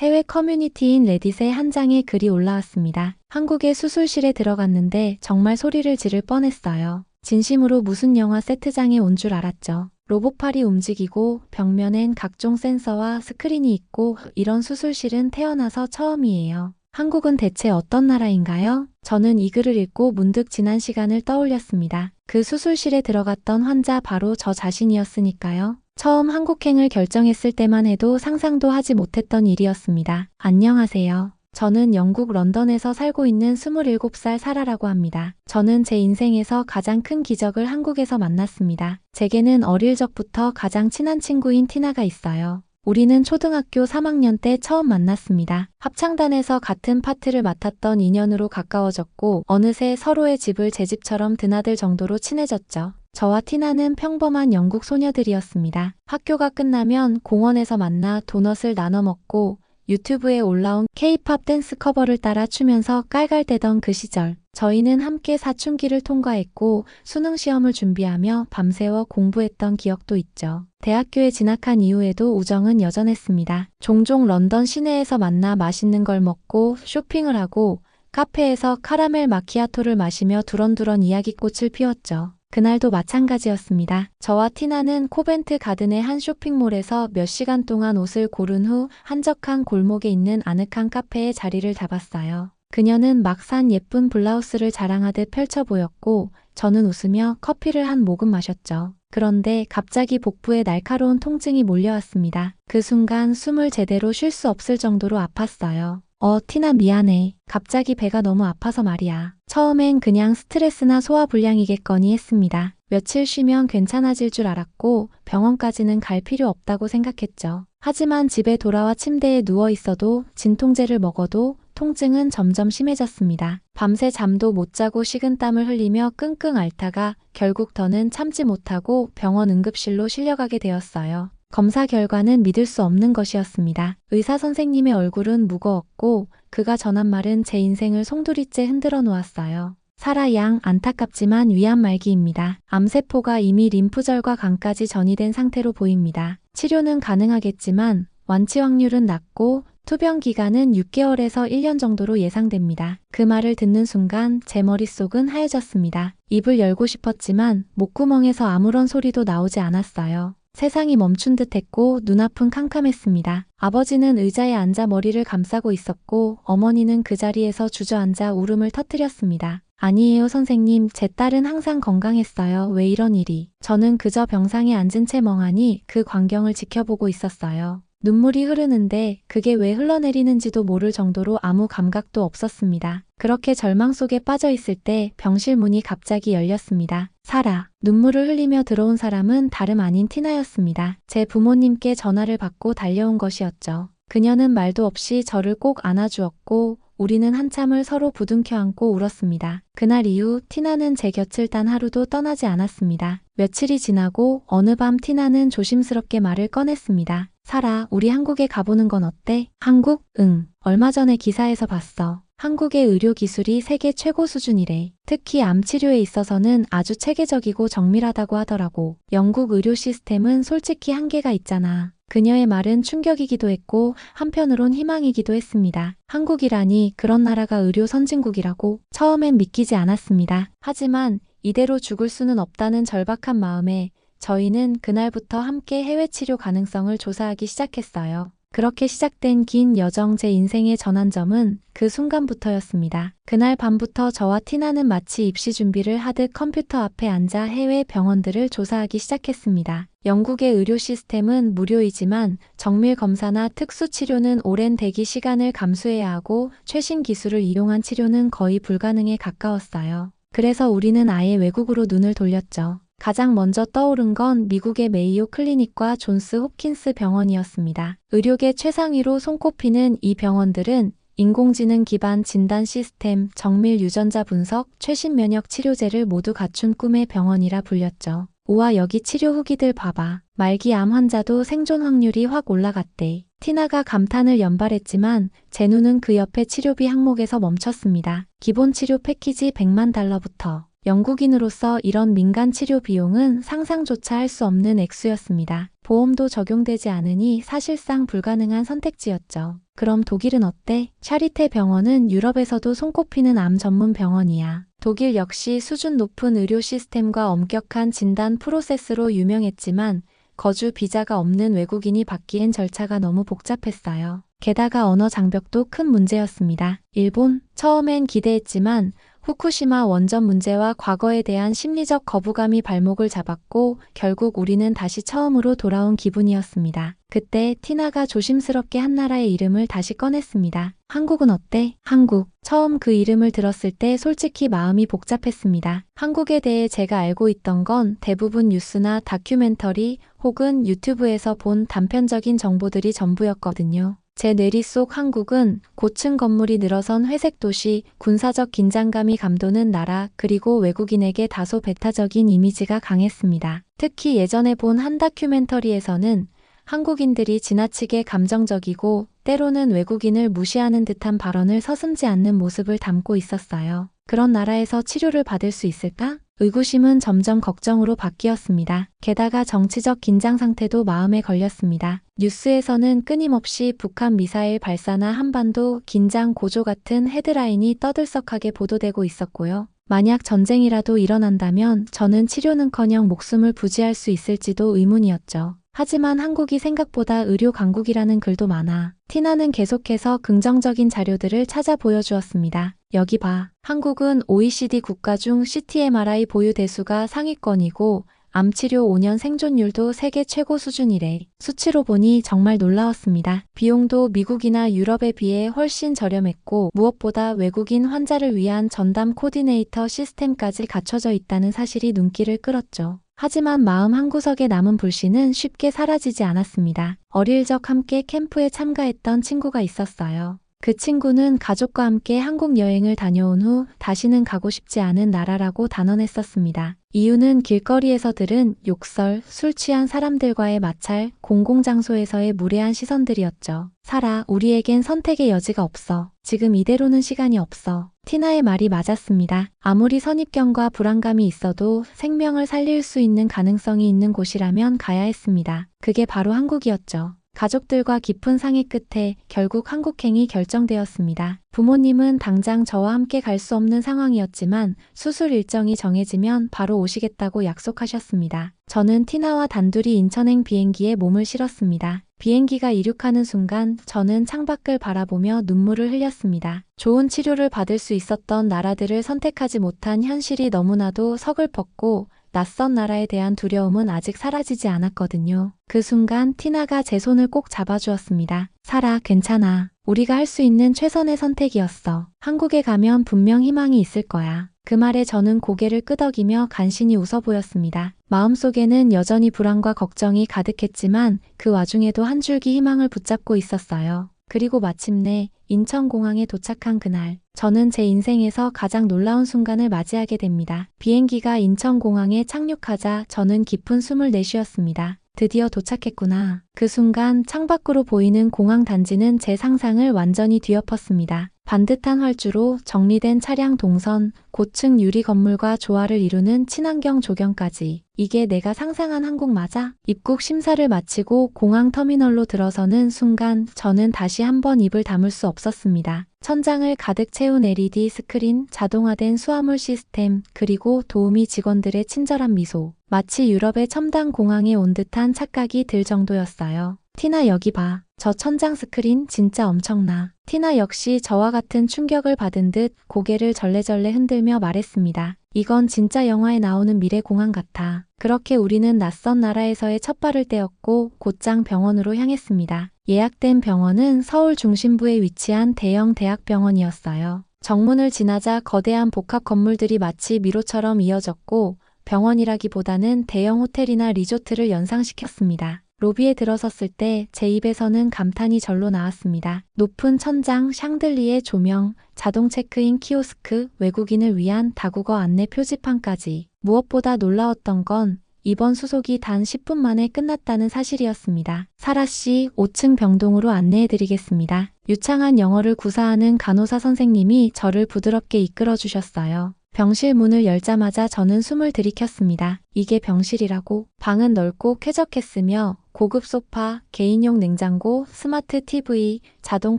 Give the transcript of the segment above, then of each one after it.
해외 커뮤니티인 레딧에 한 장의 글이 올라왔습니다. 한국의 수술실에 들어갔는데 정말 소리를 지를 뻔했어요. 진심으로 무슨 영화 세트장에 온 줄 알았죠. 로봇팔이 움직이고 벽면엔 각종 센서와 스크린이 있고 이런 수술실은 태어나서 처음이에요. 한국은 대체 어떤 나라인가요? 저는 이 글을 읽고 문득 지난 시간을 떠올렸습니다. 그 수술실에 들어갔던 환자 바로 저 자신이었으니까요. 처음 한국행을 결정했을 때만 해도 상상도 하지 못했던 일이었습니다. 안녕하세요. 저는 영국 런던에서 살고 있는 27살 사라라고 합니다. 저는 제 인생에서 가장 큰 기적을 한국에서 만났습니다. 제게는 어릴 적부터 가장 친한 친구인 티나가 있어요. 우리는 초등학교 3학년 때 처음 만났습니다. 합창단에서 같은 파트를 맡았던 인연으로 가까워졌고 어느새 서로의 집을 제 집처럼 드나들 정도로 친해졌죠. 저와 티나는 평범한 영국 소녀들이었습니다. 학교가 끝나면 공원에서 만나 도넛을 나눠 먹고 유튜브에 올라온 K-팝 댄스 커버를 따라 추면서 깔깔대던 그 시절. 저희는 함께 사춘기를 통과했고 수능 시험을 준비하며 밤새워 공부했던 기억도 있죠. 대학교에 진학한 이후에도 우정은 여전했습니다. 종종 런던 시내에서 만나 맛있는 걸 먹고 쇼핑을 하고 카페에서 카라멜 마키아토를 마시며 두런두런 이야기꽃을 피웠죠. 그날도 마찬가지였습니다. 저와 티나는 코벤트 가든의 한 쇼핑몰에서 몇 시간 동안 옷을 고른 후 한적한 골목에 있는 아늑한 카페에 자리를 잡았어요. 그녀는 막 산 예쁜 블라우스를 자랑하듯 펼쳐 보였고 저는 웃으며 커피를 한 모금 마셨죠. 그런데 갑자기 복부에 날카로운 통증이 몰려왔습니다. 그 순간 숨을 제대로 쉴 수 없을 정도로 아팠어요. 어, 티나 미안해. 갑자기 배가 너무 아파서 말이야. 처음엔 그냥 스트레스나 소화불량이겠거니 했습니다. 며칠 쉬면 괜찮아질 줄 알았고 병원까지는 갈 필요 없다고 생각했죠. 하지만 집에 돌아와 침대에 누워 있어도 진통제를 먹어도 통증은 점점 심해졌습니다. 밤새 잠도 못 자고 식은땀을 흘리며 끙끙 앓다가 결국 더는 참지 못하고 병원 응급실로 실려가게 되었어요. 검사 결과는 믿을 수 없는 것이었습니다. 의사 선생님의 얼굴은 무거웠고 그가 전한 말은 제 인생을 송두리째 흔들어 놓았어요. 사라 양 안타깝지만 위암 말기입니다. 암세포가 이미 림프절과 간까지 전이된 상태로 보입니다. 치료는 가능하겠지만 완치 확률은 낮고 투병 기간은 6개월에서 1년 정도로 예상됩니다. 그 말을 듣는 순간 제 머릿속은 하얘졌습니다. 입을 열고 싶었지만 목구멍에서 아무런 소리도 나오지 않았어요. 세상이 멈춘 듯 했고 눈앞은 캄캄했습니다. 아버지는 의자에 앉아 머리를 감싸고 있었고 어머니는 그 자리에서 주저앉아 울음을 터뜨렸습니다. 아니에요, 선생님. 제 딸은 항상 건강했어요. 왜 이런 일이? 저는 그저 병상에 앉은 채 멍하니 그 광경을 지켜보고 있었어요. 눈물이 흐르는데 그게 왜 흘러내리는지도 모를 정도로 아무 감각도 없었습니다. 그렇게 절망 속에 빠져 있을 때 병실 문이 갑자기 열렸습니다. 사라. 눈물을 흘리며 들어온 사람은 다름 아닌 티나였습니다. 제 부모님께 전화를 받고 달려온 것이었죠. 그녀는 말도 없이 저를 꼭 안아주었고 우리는 한참을 서로 부둥켜 안고 울었습니다. 그날 이후 티나는 제 곁을 단 하루도 떠나지 않았습니다. 며칠이 지나고 어느 밤 티나는 조심스럽게 말을 꺼냈습니다. 사라, 우리 한국에 가보는 건 어때? 한국? 응. 얼마 전에 기사에서 봤어. 한국의 의료 기술이 세계 최고 수준이래. 특히 암 치료에 있어서는 아주 체계적이고 정밀하다고 하더라고. 영국 의료 시스템은 솔직히 한계가 있잖아. 그녀의 말은 충격이기도 했고 한편으론 희망이기도 했습니다. 한국이라니 그런 나라가 의료 선진국이라고 처음엔 믿기지 않았습니다. 하지만 이대로 죽을 수는 없다는 절박한 마음에 저희는 그날부터 함께 해외 치료 가능성을 조사하기 시작했어요. 그렇게 시작된 긴 여정 제 인생의 전환점은 그 순간부터였습니다. 그날 밤부터 저와 티나는 마치 입시 준비를 하듯 컴퓨터 앞에 앉아 해외 병원들을 조사하기 시작했습니다. 영국의 의료 시스템은 무료이지만 정밀 검사나 특수 치료는 오랜 대기 시간을 감수해야 하고 최신 기술을 이용한 치료는 거의 불가능에 가까웠어요. 그래서 우리는 아예 외국으로 눈을 돌렸죠. 가장 먼저 떠오른 건 미국의 메이오 클리닉과 존스 홉킨스 병원이었습니다. 의료계 최상위로 손꼽히는 이 병원들은 인공지능 기반 진단 시스템, 정밀 유전자 분석, 최신 면역 치료제를 모두 갖춘 꿈의 병원이라 불렸죠. 우와 여기 치료 후기들 봐봐. 말기 암 환자도 생존 확률이 확 올라갔대. 티나가 감탄을 연발했지만 제 눈은 그 옆에 치료비 항목에서 멈췄습니다. 기본 치료 패키지 100만 달러부터 영국인으로서 이런 민간 치료 비용은 상상조차 할 수 없는 액수였습니다. 보험도 적용되지 않으니 사실상 불가능한 선택지였죠. 그럼 독일은 어때? 샤리테 병원은 유럽에서도 손꼽히는 암 전문 병원이야. 독일 역시 수준 높은 의료 시스템과 엄격한 진단 프로세스로 유명했지만 거주 비자가 없는 외국인이 받기엔 절차가 너무 복잡했어요. 게다가 언어 장벽도 큰 문제였습니다. 일본, 처음엔 기대했지만 후쿠시마 원전 문제와 과거에 대한 심리적 거부감이 발목을 잡았고 결국 우리는 다시 처음으로 돌아온 기분이었습니다. 그때 티나가 조심스럽게 한 나라의 이름을 다시 꺼냈습니다. 한국은 어때? 한국. 처음 그 이름을 들었을 때 솔직히 마음이 복잡했습니다. 한국에 대해 제가 알고 있던 건 대부분 뉴스나 다큐멘터리 혹은 유튜브에서 본 단편적인 정보들이 전부였거든요. 제 뇌리 속 한국은 고층 건물이 늘어선 회색 도시, 군사적 긴장감이 감도는 나라, 그리고 외국인에게 다소 배타적인 이미지가 강했습니다. 특히 예전에 본 한 다큐멘터리에서는 한국인들이 지나치게 감정적이고 때로는 외국인을 무시하는 듯한 발언을 서슴지 않는 모습을 담고 있었어요. 그런 나라에서 치료를 받을 수 있을까? 의구심은 점점 걱정으로 바뀌었습니다. 게다가 정치적 긴장 상태도 마음에 걸렸습니다. 뉴스에서는 끊임없이 북한 미사일 발사나 한반도 긴장 고조 같은 헤드라인이 떠들썩하게 보도되고 있었고요. 만약 전쟁이라도 일어난다면 저는 치료는커녕 목숨을 부지할 수 있을지도 의문이었죠. 하지만 한국이 생각보다 의료 강국이라는 글도 많아 티나는 계속해서 긍정적인 자료들을 찾아 보여주었습니다. 여기 봐. 한국은 OECD 국가 중 CTMRI 보유 대수가 상위권이고 암치료 5년 생존율도 세계 최고 수준이래. 수치로 보니 정말 놀라웠습니다. 비용도 미국이나 유럽에 비해 훨씬 저렴했고 무엇보다 외국인 환자를 위한 전담 코디네이터 시스템까지 갖춰져 있다는 사실이 눈길을 끌었죠. 하지만 마음 한구석에 남은 불씨는 쉽게 사라지지 않았습니다. 어릴 적 함께 캠프에 참가했던 친구가 있었어요. 그 친구는 가족과 함께 한국 여행을 다녀온 후 다시는 가고 싶지 않은 나라라고 단언했었습니다. 이유는 길거리에서 들은 욕설, 술 취한 사람들과의 마찰, 공공장소에서의 무례한 시선들이었죠. 살아, 우리에겐 선택의 여지가 없어. 지금 이대로는 시간이 없어. 티나의 말이 맞았습니다. 아무리 선입견과 불안감이 있어도 생명을 살릴 수 있는 가능성이 있는 곳이라면 가야 했습니다. 그게 바로 한국이었죠. 가족들과 깊은 상의 끝에 결국 한국행이 결정되었습니다. 부모님은 당장 저와 함께 갈 수 없는 상황이었지만 수술 일정이 정해지면 바로 오시겠다고 약속하셨습니다. 저는 티나와 단둘이 인천행 비행기에 몸을 실었습니다. 비행기가 이륙하는 순간 저는 창밖을 바라보며 눈물을 흘렸습니다. 좋은 치료를 받을 수 있었던 나라들을 선택하지 못한 현실이 너무나도 서글펐고 낯선 나라에 대한 두려움은 아직 사라지지 않았거든요. 그 순간 티나가 제 손을 꼭 잡아주었습니다. 살아, 괜찮아. 우리가 할 수 있는 최선의 선택이었어. 한국에 가면 분명 희망이 있을 거야. 그 말에 저는 고개를 끄덕이며 간신히 웃어 보였습니다. 마음속에는 여전히 불안과 걱정이 가득했지만 그 와중에도 한 줄기 희망을 붙잡고 있었어요. 그리고 마침내 인천공항에 도착한 그날, 저는 제 인생에서 가장 놀라운 순간을 맞이하게 됩니다. 비행기가 인천공항에 착륙하자 저는 깊은 숨을 내쉬었습니다. 드디어 도착했구나. 그 순간 창밖으로 보이는 공항 단지는 제 상상을 완전히 뒤엎었습니다. 반듯한 활주로 정리된 차량 동선, 고층 유리 건물과 조화를 이루는 친환경 조경까지. 이게 내가 상상한 한국 맞아? 입국 심사를 마치고 공항 터미널로 들어서는 순간 저는 다시 한번 입을 다물 수 없었습니다. 천장을 가득 채운 LED 스크린, 자동화된 수화물 시스템, 그리고 도우미 직원들의 친절한 미소. 마치 유럽의 첨단 공항에 온 듯한 착각이 들 정도였어요. 티나 여기 봐. 저 천장 스크린 진짜 엄청나. 티나 역시 저와 같은 충격을 받은 듯 고개를 절레절레 흔들며 말했습니다. 이건 진짜 영화에 나오는 미래 공항 같아. 그렇게 우리는 낯선 나라에서의 첫 발을 떼었고 곧장 병원으로 향했습니다. 예약된 병원은 서울 중심부에 위치한 대형 대학병원이었어요. 정문을 지나자 거대한 복합 건물들이 마치 미로처럼 이어졌고 병원이라기보다는 대형 호텔이나 리조트를 연상시켰습니다. 로비에 들어섰을 때 제 입에서는 감탄이 절로 나왔습니다. 높은 천장, 샹들리에 조명, 자동 체크인 키오스크, 외국인을 위한 다국어 안내 표지판까지. 무엇보다 놀라웠던 건 이번 수속이 단 10분 만에 끝났다는 사실이었습니다. 사라 씨 5층 병동으로 안내해 드리겠습니다. 유창한 영어를 구사하는 간호사 선생님이 저를 부드럽게 이끌어 주셨어요. 병실 문을 열자마자 저는 숨을 들이켰습니다. 이게 병실이라고? 방은 넓고 쾌적했으며 고급 소파, 개인용 냉장고, 스마트 TV, 자동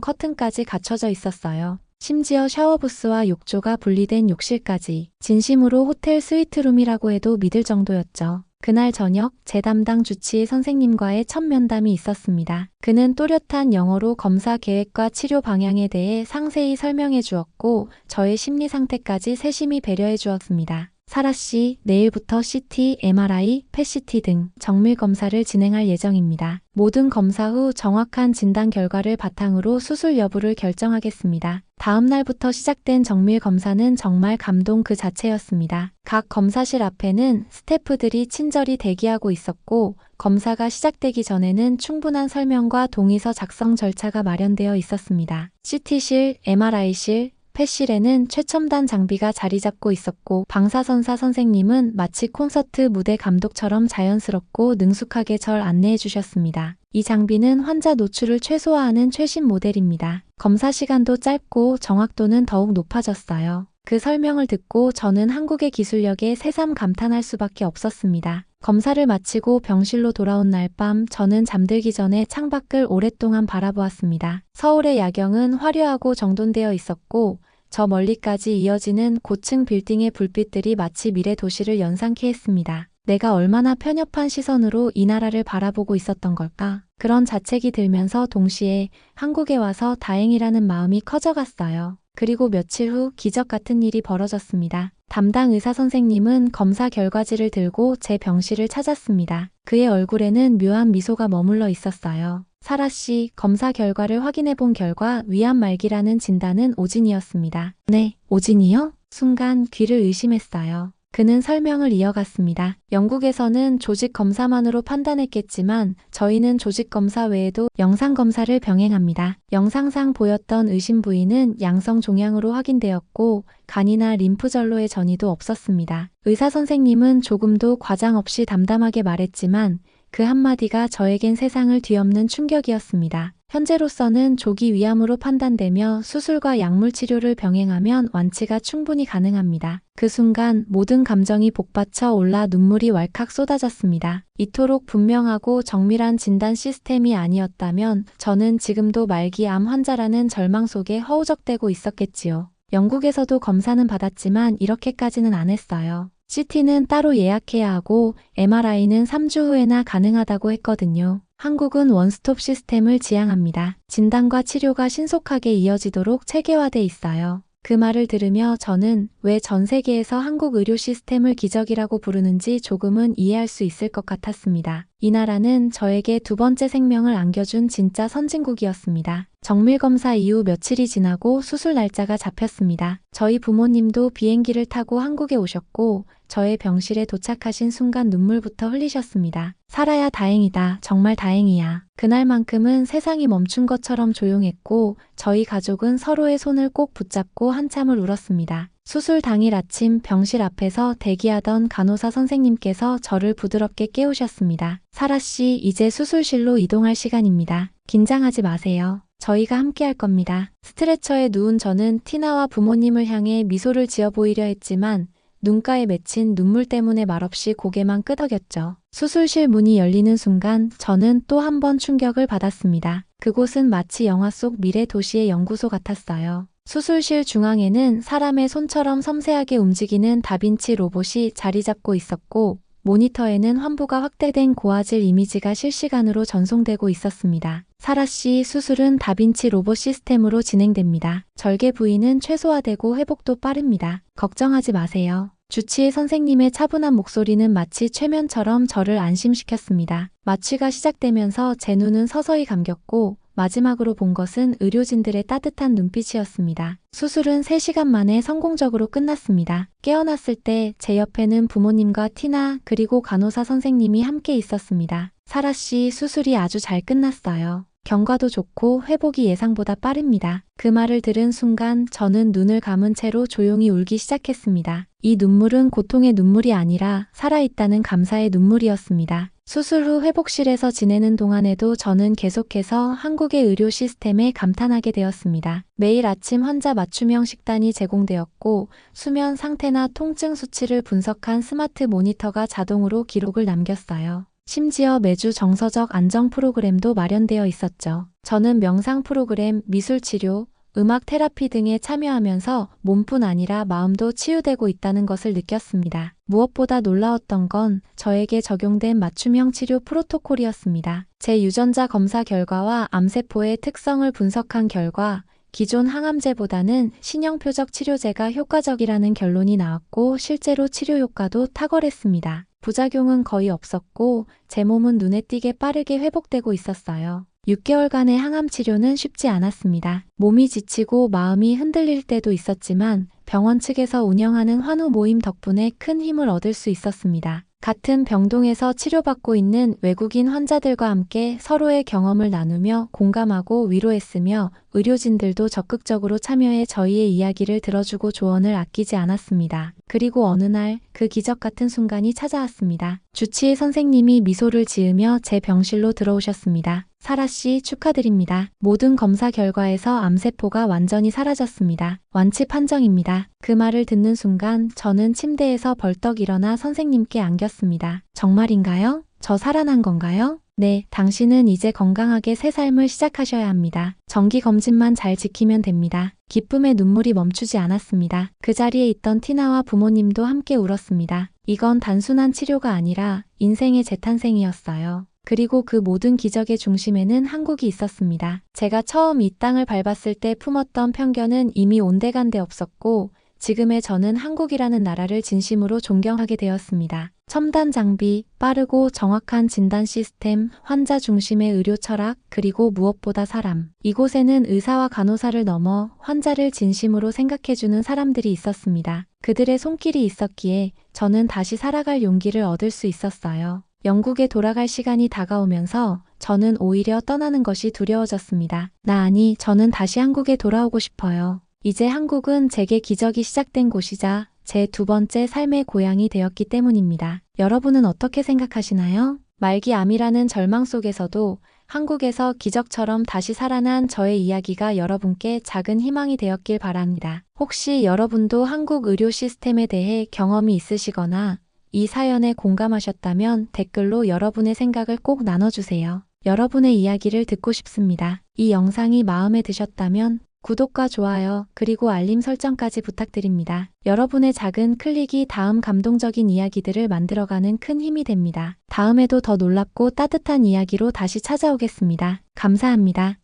커튼까지 갖춰져 있었어요. 심지어 샤워부스와 욕조가 분리된 욕실까지 진심으로 호텔 스위트룸이라고 해도 믿을 정도였죠. 그날 저녁 제 담당 주치의 선생님과의 첫 면담이 있었습니다. 그는 또렷한 영어로 검사 계획과 치료 방향에 대해 상세히 설명해 주었고 저의 심리 상태까지 세심히 배려해 주었습니다. 사라 씨, 내일부터 CT, MRI, PET-CT 등 정밀 검사를 진행할 예정입니다. 모든 검사 후 정확한 진단 결과를 바탕으로 수술 여부를 결정하겠습니다. 다음 날부터 시작된 정밀 검사는 정말 감동 그 자체였습니다. 각 검사실 앞에는 스태프들이 친절히 대기하고 있었고 검사가 시작되기 전에는 충분한 설명과 동의서 작성 절차가 마련되어 있었습니다. CT실, MRI실, 펫실에는 최첨단 장비가 자리 잡고 있었고 방사선사 선생님은 마치 콘서트 무대 감독처럼 자연스럽고 능숙하게 절 안내해 주셨습니다. 이 장비는 환자 노출을 최소화하는 최신 모델입니다. 검사 시간도 짧고 정확도는 더욱 높아졌어요. 그 설명을 듣고 저는 한국의 기술력에 새삼 감탄할 수밖에 없었습니다. 검사를 마치고 병실로 돌아온 날 밤 저는 잠들기 전에 창밖을 오랫동안 바라보았습니다. 서울의 야경은 화려하고 정돈되어 있었고 저 멀리까지 이어지는 고층 빌딩의 불빛들이 마치 미래 도시를 연상케 했습니다. 내가 얼마나 편협한 시선으로 이 나라를 바라보고 있었던 걸까? 그런 자책이 들면서 동시에 한국에 와서 다행이라는 마음이 커져갔어요. 그리고 며칠 후 기적 같은 일이 벌어졌습니다. 담당 의사 선생님은 검사 결과지를 들고 제 병실을 찾았습니다. 그의 얼굴에는 묘한 미소가 머물러 있었어요. 사라 씨, 검사 결과를 확인해 본 결과 위암 말기라는 진단은 오진이었습니다. 네, 오진이요? 순간 귀를 의심했어요. 그는 설명을 이어갔습니다. 영국에서는 조직 검사만으로 판단했겠지만 저희는 조직 검사 외에도 영상 검사를 병행합니다. 영상상 보였던 의심 부위는 양성 종양으로 확인되었고 간이나 림프 전로의 전이도 없었습니다. 의사 선생님은 조금도 과장 없이 담담하게 말했지만 그 한마디가 저에겐 세상을 뒤엎는 충격이었습니다. 현재로서는 조기 위암으로 판단되며 수술과 약물 치료를 병행하면 완치가 충분히 가능합니다. 그 순간 모든 감정이 복받쳐 올라 눈물이 왈칵 쏟아졌습니다. 이토록 분명하고 정밀한 진단 시스템이 아니었다면 저는 지금도 말기암 환자라는 절망 속에 허우적대고 있었겠지요. 영국에서도 검사는 받았지만 이렇게까지는 안 했어요. CT는 따로 예약해야 하고 MRI는 3주 후에나 가능하다고 했거든요. 한국은 원스톱 시스템을 지향합니다. 진단과 치료가 신속하게 이어지도록 체계화돼 있어요. 그 말을 들으며 저는 왜 전 세계에서 한국 의료 시스템을 기적이라고 부르는지 조금은 이해할 수 있을 것 같았습니다. 이 나라는 저에게 두 번째 생명을 안겨준 진짜 선진국이었습니다. 정밀검사 이후 며칠이 지나고 수술 날짜가 잡혔습니다. 저희 부모님도 비행기를 타고 한국에 오셨고 저의 병실에 도착하신 순간 눈물부터 흘리셨습니다. 살아야 다행이다. 정말 다행이야. 그날만큼은 세상이 멈춘 것처럼 조용했고 저희 가족은 서로의 손을 꼭 붙잡고 한참을 울었습니다. 수술 당일 아침 병실 앞에서 대기하던 간호사 선생님께서 저를 부드럽게 깨우셨습니다. 사라 씨, 이제 수술실로 이동할 시간입니다. 긴장하지 마세요. 저희가 함께 할 겁니다. 스트레처에 누운 저는 티나와 부모님을 향해 미소를 지어 보이려 했지만 눈가에 맺힌 눈물 때문에 말없이 고개만 끄덕였죠. 수술실 문이 열리는 순간 저는 또 한 번 충격을 받았습니다. 그곳은 마치 영화 속 미래 도시의 연구소 같았어요. 수술실 중앙에는 사람의 손처럼 섬세하게 움직이는 다빈치 로봇이 자리 잡고 있었고 모니터에는 환부가 확대된 고화질 이미지가 실시간으로 전송되고 있었습니다. 사라 씨 수술은 다빈치 로봇 시스템으로 진행됩니다. 절개 부위는 최소화되고 회복도 빠릅니다. 걱정하지 마세요. 주치의 선생님의 차분한 목소리는 마치 최면처럼 저를 안심시켰습니다. 마취가 시작되면서 제 눈은 서서히 감겼고 마지막으로 본 것은 의료진들의 따뜻한 눈빛이었습니다. 수술은 3시간 만에 성공적으로 끝났습니다. 깨어났을 때 제 옆에는 부모님과 티나 그리고 간호사 선생님이 함께 있었습니다. 사라 씨 수술이 아주 잘 끝났어요. 경과도 좋고 회복이 예상보다 빠릅니다. 그 말을 들은 순간 저는 눈을 감은 채로 조용히 울기 시작했습니다. 이 눈물은 고통의 눈물이 아니라 살아있다는 감사의 눈물이었습니다. 수술 후 회복실에서 지내는 동안에도 저는 계속해서 한국의 의료 시스템에 감탄하게 되었습니다. 매일 아침 환자 맞춤형 식단이 제공되었고 수면 상태나 통증 수치를 분석한 스마트 모니터가 자동으로 기록을 남겼어요. 심지어 매주 정서적 안정 프로그램도 마련되어 있었죠. 저는 명상 프로그램, 미술 치료, 음악 테라피 등에 참여하면서 몸뿐 아니라 마음도 치유되고 있다는 것을 느꼈습니다. 무엇보다 놀라웠던 건 저에게 적용된 맞춤형 치료 프로토콜이었습니다. 제 유전자 검사 결과와 암세포의 특성을 분석한 결과 기존 항암제보다는 신형표적 치료제가 효과적이라는 결론이 나왔고 실제로 치료 효과도 탁월했습니다. 부작용은 거의 없었고 제 몸은 눈에 띄게 빠르게 회복되고 있었어요. 6개월간의 항암 치료는 쉽지 않았습니다. 몸이 지치고 마음이 흔들릴 때도 있었지만 병원 측에서 운영하는 환우 모임 덕분에 큰 힘을 얻을 수 있었습니다. 같은 병동에서 치료받고 있는 외국인 환자들과 함께 서로의 경험을 나누며 공감하고 위로했으며 의료진들도 적극적으로 참여해 저희의 이야기를 들어주고 조언을 아끼지 않았습니다. 그리고 어느 날 그 기적 같은 순간이 찾아왔습니다. 주치의 선생님이 미소를 지으며 제 병실로 들어오셨습니다. 사라 씨 축하드립니다. 모든 검사 결과에서 암세포가 완전히 사라졌습니다. 완치 판정입니다. 그 말을 듣는 순간 저는 침대에서 벌떡 일어나 선생님께 안겼습니다. 정말인가요? 저 살아난 건가요? 네, 당신은 이제 건강하게 새 삶을 시작하셔야 합니다. 정기 검진만 잘 지키면 됩니다. 기쁨의 눈물이 멈추지 않았습니다. 그 자리에 있던 티나와 부모님도 함께 울었습니다. 이건 단순한 치료가 아니라 인생의 재탄생이었어요. 그리고 그 모든 기적의 중심에는 한국이 있었습니다. 제가 처음 이 땅을 밟았을 때 품었던 편견은 이미 온데간데 없었고 지금의 저는 한국이라는 나라를 진심으로 존경하게 되었습니다. 첨단 장비, 빠르고 정확한 진단 시스템, 환자 중심의 의료 철학, 그리고 무엇보다 사람. 이곳에는 의사와 간호사를 넘어 환자를 진심으로 생각해주는 사람들이 있었습니다. 그들의 손길이 있었기에 저는 다시 살아갈 용기를 얻을 수 있었어요. 영국에 돌아갈 시간이 다가오면서 저는 오히려 떠나는 것이 두려워졌습니다. 나 아니, 저는 다시 한국에 돌아오고 싶어요. 이제 한국은 제게 기적이 시작된 곳이자 제 두 번째 삶의 고향이 되었기 때문입니다. 여러분은 어떻게 생각하시나요? 말기 암이라는 절망 속에서도 한국에서 기적처럼 다시 살아난 저의 이야기가 여러분께 작은 희망이 되었길 바랍니다. 혹시 여러분도 한국 의료 시스템에 대해 경험이 있으시거나 이 사연에 공감하셨다면 댓글로 여러분의 생각을 꼭 나눠주세요. 여러분의 이야기를 듣고 싶습니다. 이 영상이 마음에 드셨다면 구독과 좋아요, 그리고 알림 설정까지 부탁드립니다. 여러분의 작은 클릭이 다음 감동적인 이야기들을 만들어가는 큰 힘이 됩니다. 다음에도 더 놀랍고 따뜻한 이야기로 다시 찾아오겠습니다. 감사합니다.